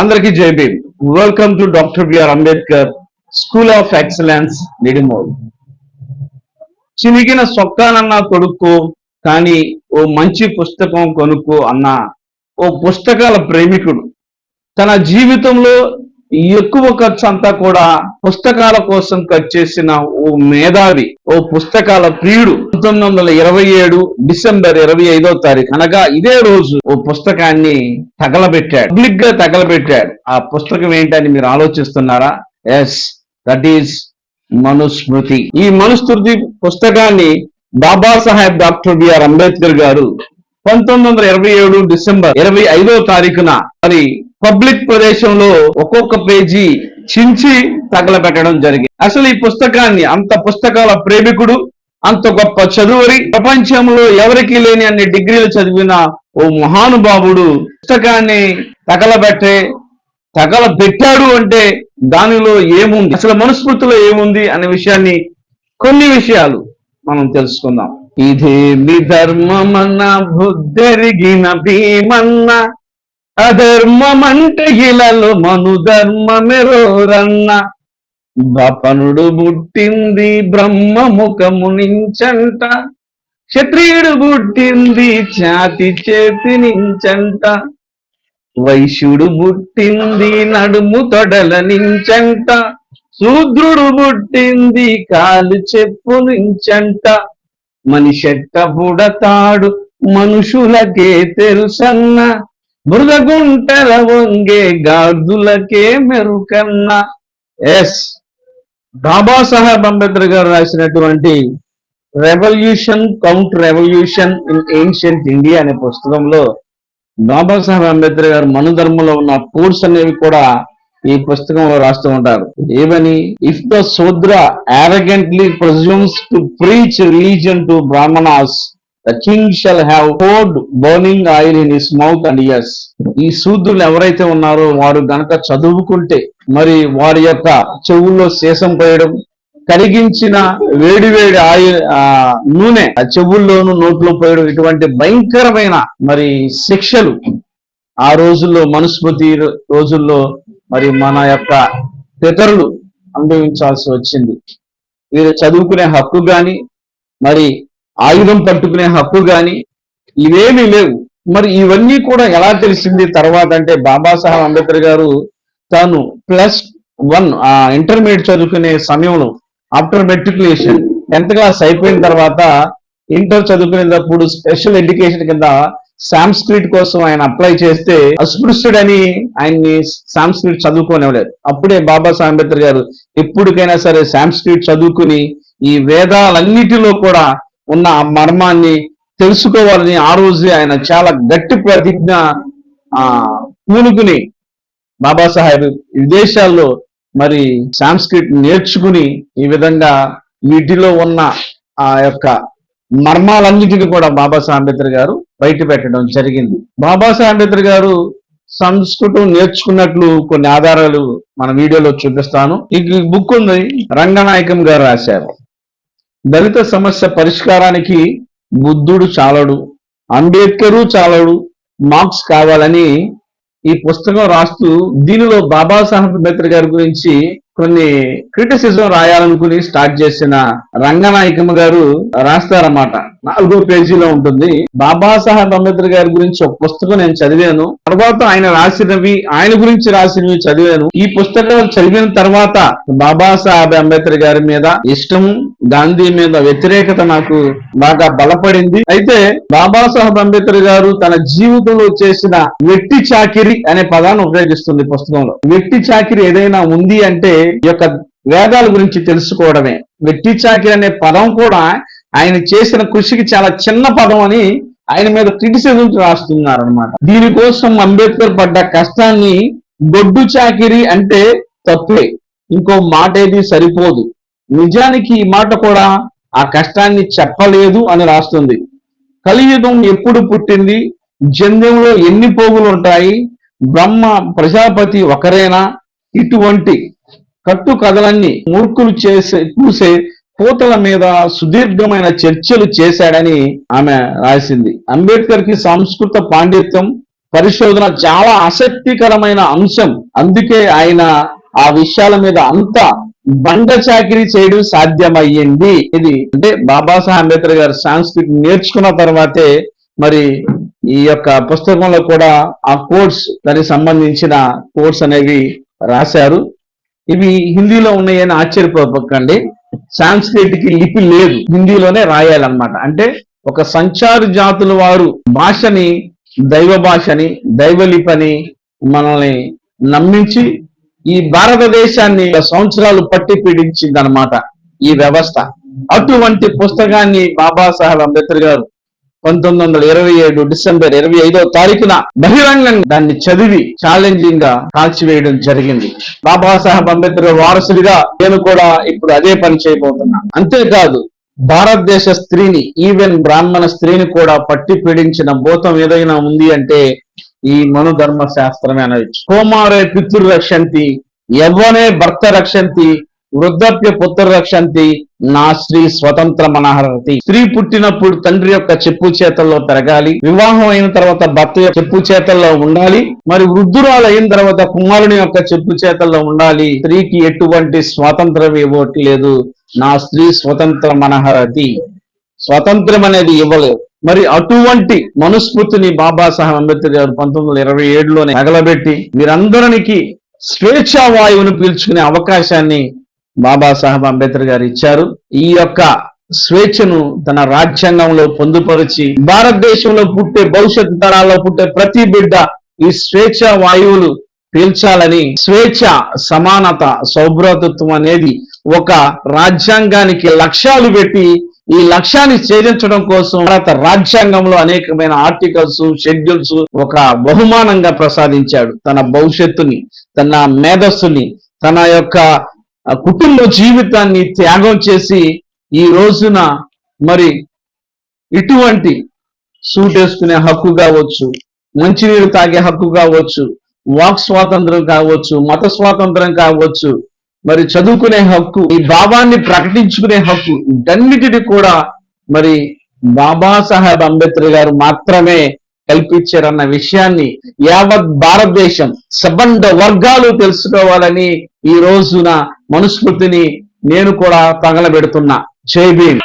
అందరికీ Jai Bhim. Welcome to doctor B R Ambedkar school of excellence నిడిమోల్ చినిగిన సొక్కానన్నా కొడుక్కో కానీ ఓ మంచి పుస్తకం కొనుక్కో అన్న ఓ పుస్తకాల ప్రేమికుడు. తన జీవితంలో ఎక్కువ ఖర్చు అంతా కూడా పుస్తకాల కోసం ఖర్చు చేసిన ఓ మేధావి ఓ పుస్తకాల ప్రియుడు. పంతొమ్మిది వందల ఇరవై ఏడు డిసెంబర్ ఇరవై ఐదో తారీఖు అనగా ఇదే రోజు ఓ పుస్తకాన్ని తగలబెట్టాడు. పబ్లిక్గా తగలబెట్టాడు. ఆ పుస్తకం ఏంటని మీరు ఆలోచిస్తున్నారా? Yes that is Manusmriti. ఈ మనుస్మృతి పుస్తకాన్ని బాబాసాహెబ్ డాక్టర్ బిఆర్ అంబేద్కర్ గారు పంతొమ్మిది వందల ఇరవై ఏడు డిసెంబర్ ఇరవై ఐదో తారీఖున మరి పబ్లిక్ ప్రదేశంలో ఒక్కొక్క పేజీ చించి తగలబెట్టడం జరిగింది. అసలు ఈ పుస్తకాన్ని అంత పుస్తకాల ప్రేమికుడు అంత గొప్ప చదువరి ప్రపంచంలో ఎవరికి లేని అన్ని డిగ్రీలు చదివిన ఓ మహానుభావుడు పుస్తకాన్ని తగలబెట్టే తగల పెట్టాడు అంటే దానిలో ఏముంది? అసలు మనుస్మృతిలో ఏముంది అనే విషయాన్ని కొన్ని విషయాలు మనం తెలుసుకుందాం. ఇదేమి ధర్మమన్న బుద్ధరిగిన భీమన్న అధర్మమంటే ఇలలో మను ధర్మమెరోరన్న. బపనుడు పుట్టింది బ్రహ్మ ముఖము నించంట. క్షత్రియుడు పుట్టింది ఛాతి చేతి నించంట. వైశ్యుడు పుట్టింది నడుము తొడల నించంట. శూద్రుడు పుట్టింది కాలు చెప్పు నించంట. మనిషెట్ట పుడతాడు మనుషులకే తెలుసన్న. మృగగుంటల వంగే గాజులకే మెరుకన్న ఎస్. బాబా సాహెబ్ అంబేద్కర్ గారు రాసినటువంటి revolution count revolution in ancient India అనే పుస్తకంలో బాబా సాహెబ్ అంబేద్కర్ గారు మనుధర్మంలో ఉన్న కోర్స్ అనేవి కూడా ఈ పుస్తకంలో రాస్తూ ఉంటారు. ఏమని? If the Shudra arrogantly presumes to preach religion to Brahmanas the king shall have code burning oil in his mouth and ears ఈ శూద్రులు ఎవరైతే ఉన్నారో వారు గనక చదువుకుంటే మరి వారి యొక్క చెవుల్లో శేషం పోయడం కరిగించిన వేడి వేడి ఆయిల్ ఆ నూనె ఆ చెవుల్లోనూ నోట్లో పోయడం ఇటువంటి భయంకరమైన మరి శిక్షలు ఆ రోజుల్లో మనుస్మృతి రోజుల్లో మరి మన యొక్క పితరులు అనుభవించాల్సి వచ్చింది. వీరు చదువుకునే హక్కు గాని మరి ఆయుధం పట్టుకునే హక్కు గాని ఇవేమీ లేవు. మరి ఇవన్నీ కూడా ఎలా తెలిసింది? తర్వాత అంటే బాబాసాహెబ్ అంబేద్కర్ గారు తాను ప్లస్ వన్ ఆ ఇంటర్మీడియట్ చదువుకునే సమయంలో ఆఫ్టర్ మెట్రికులేషన్ టెన్త్ క్లాస్ అయిపోయిన తర్వాత ఇంటర్ చదువుకునేటప్పుడు స్పెషల్ ఎడ్యుకేషన్ కింద సాంస్క్రిట్ కోసం ఆయన అప్లై చేస్తే అస్పృశ్యుడని ఆయన్ని సాంస్క్రిట్ చదువుకోనివ్వలేదు అప్పుడే బాబాసాహెబ్ అంబేద్కర్ గారు ఎప్పటికైనా సరే సాంస్క్రిట్ చదువుకుని ఈ వేదాలన్నిటిలో కూడా ఉన్న ఆ మర్మాన్ని తెలుసుకోవాలని ఆ రోజే ఆయన చాలా గట్టి ప్రతిజ్ఞ ఆ పూనుకుని బాబాసాహెబ్ విదేశాల్లో మరి సాంస్క్రిట్ నేర్చుకుని ఈ విధంగా వీటిలో ఉన్న ఆ యొక్క మర్మాలన్నిటిని కూడా బాబాసాహెబ్ అంబేద్కర్ గారు బయట పెట్టడం జరిగింది. బాబాసాహెబ్ అంబేద్కర్ గారు సంస్కృతం నేర్చుకున్నట్లు కొన్ని ఆధారాలు మన వీడియోలో చూపిస్తాను. ఈ బుక్ ఉంది రంగనాయకం గారు రాశారు. దళిత సమస్య పరిష్కారానికి బుద్ధుడు చాలడు అంబేద్కరు చాలడు మార్క్స్ కావాలని ఈ పుస్తకం రాస్తూ దీనిలో బాబాసాహెబ్ అంబేద్కర్ గారి గురించి కొన్ని క్రిటిసిజం రాయాలనుకుని స్టార్ట్ చేసిన రంగనాయకమ్మ గారు రాస్తారన్నమాట. నాలుగో పేజీలో ఉంటుంది. బాబాసాహెబ్ అంబేద్కర్ గారి గురించి ఒక పుస్తకం నేను చదివాను. తర్వాత ఆయన రాసినవి ఆయన గురించి రాసినవి చదివాను. ఈ పుస్తకాలు చదివిన తర్వాత బాబాసాహెబ్ అంబేద్కర్ గారి మీద ఇష్టం గాంధీ మీద వ్యతిరేకత నాకు బాగా బలపడింది. అయితే బాబాసాహెబ్ అంబేద్కర్ గారు తన జీవితంలో చేసిన వెట్టి చాకిరి అనే పదాన్ని ఉపయోగిస్తుంది పుస్తకంలో. వెట్టి చాకిరి ఏదైనా ఉంది అంటే ఈ యొక్క వేదాల గురించి తెలుసుకోవడమే. వెట్టి చాకిరి అనే పదం కూడా ఆయన చేసిన కృషికి చాలా చిన్న పదం అని ఆయన మీద క్రిటిసిజం రాస్తున్నారు అనమాట దీనికోసం అంబేద్కర్ పడ్డ కష్టాన్ని గొడ్డు చాకిరి అంటే తప్పే. ఇంకో మాట ఏది సరిపోదు. నిజానికి ఈ మాట కూడా ఆ కష్టాన్ని చెప్పలేదు అని రాస్తుంది. కలియుగం ఎప్పుడు పుట్టింది? జంధ్యంలో ఎన్ని పోగులు ఉంటాయి బ్రహ్మ ప్రజాపతి ఒకరేనా? ఇటువంటి కట్టు కథలన్నీ మూర్ఖులు చేసే చూసే పూతల మీద సుదీర్ఘమైన చర్చలు చేశాడని ఆమె రాసింది. అంబేద్కర్కి సంస్కృత పాండిత్యం పరిశోధన చాలా ఆసక్తికరమైన అంశం. అందుకే ఆయన ఆ విషయాల మీద అంత బండ చాకిరీ చేయడం సాధ్యమయ్యింది. ఇది అంటే బాబాసాహెబ్ అంబేద్కర్ గారు సాంస్కృతి నేర్చుకున్న తర్వాతే మరి ఈ యొక్క పుస్తకంలో కూడా ఆ కోర్స్ దానికి సంబంధించిన కోర్స్ అనేవి రాశారు. ఇవి హిందీలో ఉన్నాయని ఆశ్చర్యపోకండి సాంస్క్రిట్కి లిపి లేదు. హిందీలోనే రాయాలన్నమాట. అంటే ఒక సంచార జాతుల వారు భాషని దైవ భాషని దైవలిపని మనల్ని నమ్మించి ఈ భారతదేశాన్ని సంవత్సరాలు పట్టి పీడించింది అనమాట ఈ వ్యవస్థ. అటువంటి పుస్తకాన్ని బాబాసాహెబ్ అంబేద్కర్ గారు పంతొమ్మిది వందల ఇరవై ఏడు డిసెంబర్ ఇరవై ఐదో తారీఖున బహిరంగంగా దాన్ని చదివి ఛాలెంజింగ్గా కాల్చివేయడం జరిగింది. బాబాసాహెబ్ అంబేద్కర్ వారసుడిగా నేను కూడా ఇప్పుడు అదే పని చేయబోతున్నా. అంతేకాదు భారతదేశ స్త్రీని ఈవెన్ బ్రాహ్మణ స్త్రీని కూడా పట్టి పీడించిన భూతం ఏదైనా ఉంది అంటే ఈ మనుధర్మ శాస్త్రమే అనవచ్చు కోమారే పితృ రక్షంతి యవ్వనే భర్త రక్షంతి వృద్ధప్య పుత్ర రక్షంతి నా స్త్రీ స్వతంత్ర మనహరతి. స్త్రీ పుట్టినప్పుడు తండ్రి యొక్క చెప్పు చేతల్లో పెరగాలి వివాహం అయిన తర్వాత భర్త యొక్క చెప్పు చేతల్లో ఉండాలి మరి వృద్ధురాలు అయిన తర్వాత కుమారుని యొక్క చెప్పు చేతల్లో ఉండాలి. స్త్రీకి ఎటువంటి స్వాతంత్రం ఇవ్వటి లేదు. నా స్త్రీ స్వతంత్ర మనహరతి. స్వతంత్రం అనేది ఇవ్వలేదు. మరి అటువంటి మనుస్ఫూర్తిని బాబాసాహెబ్ అంబేద్కర్ గారు పంతొమ్మిది వందల ఇరవై ఏడులోనే తగలబెట్టి మీరందరికి స్వేచ్ఛా వాయువును పీల్చుకునే అవకాశాన్ని బాబాసాహెబ్ అంబేద్కర్ గారు ఇచ్చారు. ఈ యొక్క స్వేచ్ఛను తన రాజ్యాంగంలో పొందుపరిచి భారతదేశంలో పుట్టే భవిష్యత్ తరాల్లో పుట్టే ప్రతి బిడ్డ ఈ స్వేచ్ఛ వాయువులు పీల్చాలని స్వేచ్ఛ సమానత సౌభ్రతత్వం అనేది ఒక రాజ్యాంగానికి లక్ష్యాలు పెట్టి ఈ లక్ష్యాన్ని ఛేదించడం కోసం భారత రాజ్యాంగంలో అనేకమైన ఆర్టికల్స్ షెడ్యూల్స్ ఒక బహుమానంగా ప్రసాదించాడు. తన భవిష్యత్తుని తన మేధస్సుని తన యొక్క కుటుంబ జీవితాన్ని త్యాగం చేసి ఈ రోజున మరి ఇటువంటి సూట్ వేసుకునే హక్కు కావచ్చు మంచినీరు తాగే హక్కు కావచ్చు వాక్ స్వాతంత్రం కావచ్చు మత స్వాతంత్రం కావచ్చు మరి చదువుకునే హక్కు ఈ భావాన్ని ప్రకటించుకునే హక్కు ఇటన్నిటిని కూడా మరి బాబాసాహెబ్ అంబేద్కర్ గారు మాత్రమే కల్పించారన్న విషయాన్ని యావత్ భారతదేశం సబండ వర్గాలు తెలుసుకోవాలని ఈ రోజున మనుస్మృతిని నేను కూడా తగలబెడుతున్నా. జై భీమ్.